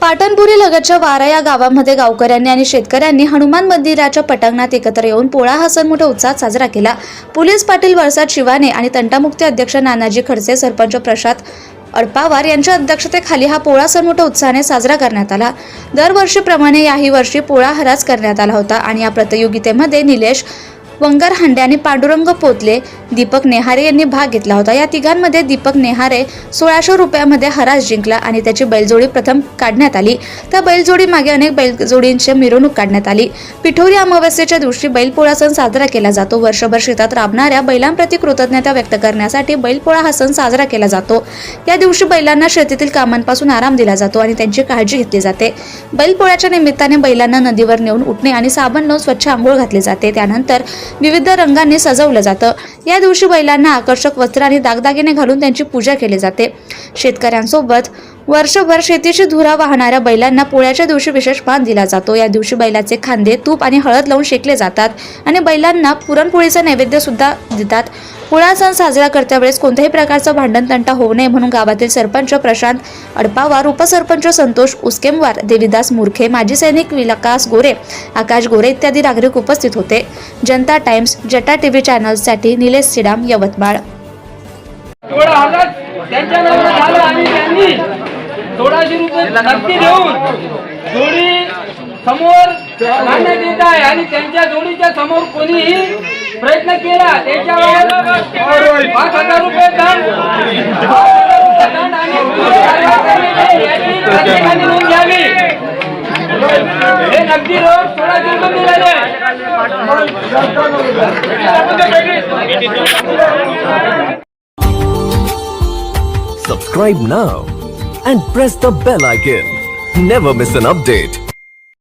पाटणपुरी लगतच्या वारा या गावामध्ये गावकऱ्यांनी आणि शेतकऱ्यांनी हनुमान मंदिराच्या पटांगणात एकत्र येऊन पोळा हा सण मोठ्या उत्साहात साजरा केला. पोलीस पाटील वरसाद शिवाने आणि तंटामुक्ती अध्यक्ष नानाजी खडसे सरपंच प्रसाद अडपावार यांच्या अध्यक्षतेखाली हा पोळा सण मोठ्या उत्साहाने साजरा करण्यात आला. दरवर्षीप्रमाणे याही वर्षी पोळा हराज करण्यात आला होता आणि या प्रतियोगितेमध्ये निलेश वंगर हांडे आणि पांडुरंग पोतले दीपक नेहारे यांनी भाग घेतला होता. या तिघांमध्ये दीपक नेहारे सोळाशे रुपयामध्ये हरास जिंकला आणि त्याची बैलजोडी प्रथम काढण्यात आली. त्या बैलजोडी मागे अनेक बैलजोडींची मिरवणूक काढण्यात आली. पिठोरी अमावस्येच्या दिवशी बैलपोळा सण साजरा केला जातो. वर्षभर शेतात राबणाऱ्या बैलांप्रती कृतज्ञता व्यक्त करण्यासाठी बैलपोळा हा सण साजरा केला जातो. या दिवशी बैलांना शेतीतील कामांपासून आराम दिला जातो आणि त्यांची काळजी घेतली जाते. बैलपोळ्याच्या निमित्ताने बैलांना नदीवर नेऊन उठणे आणि साबण लावून स्वच्छ आंघोळ घातली जाते. त्यानंतर विविध रंगांनी सजवलं जातं. या दिवशी बैलांना आकर्षक वस्त्र आणि दागदागिने घालून त्यांची पूजा केली जाते. शेतकऱ्यांसोबत वर्षभर शेतीची धुरा वाहणाऱ्या बैलांना पोळ्याच्या दिवशी विशेष मान दिला जातो. या दिवशी बैलाचे खांदे तूप आणि हळद लावून शेकले जातात आणि बैलांना पुरणपोळीचा नैवेद्य सुद्धा देतात. पोळा सण साजरा करत्या वेळेस कोणत्याही प्रकारचं भांडण तंटा होऊ नये म्हणून गावातील सरपंच प्रशांत अडपावार उपसरपंच संतोष उस्केमवार देवीदास मुरखे माजी सैनिक विलास गोरे आकाश गोरे इत्यादी नागरिक उपस्थित होते. जनता टाइम्स जटा टीव्ही चॅनलसाठी निलेश सिडाम यवतमाळ. सोळाशे रुपये नक्की देऊन जोडी समोर आहे आणि त्यांच्या जोडीच्या समोर कोणीही प्रयत्न केला त्याच्यावर पाच हजार रुपये दंड पाच हजार रुपये दंड आणि पोलीस कारवाई करण्यात येईल. याची प्रत्येकाने नोंद घ्यावी हे नक्की रोज सोळाशे रुपये मिळाले Subscribe now and press the bell icon. Never miss an update.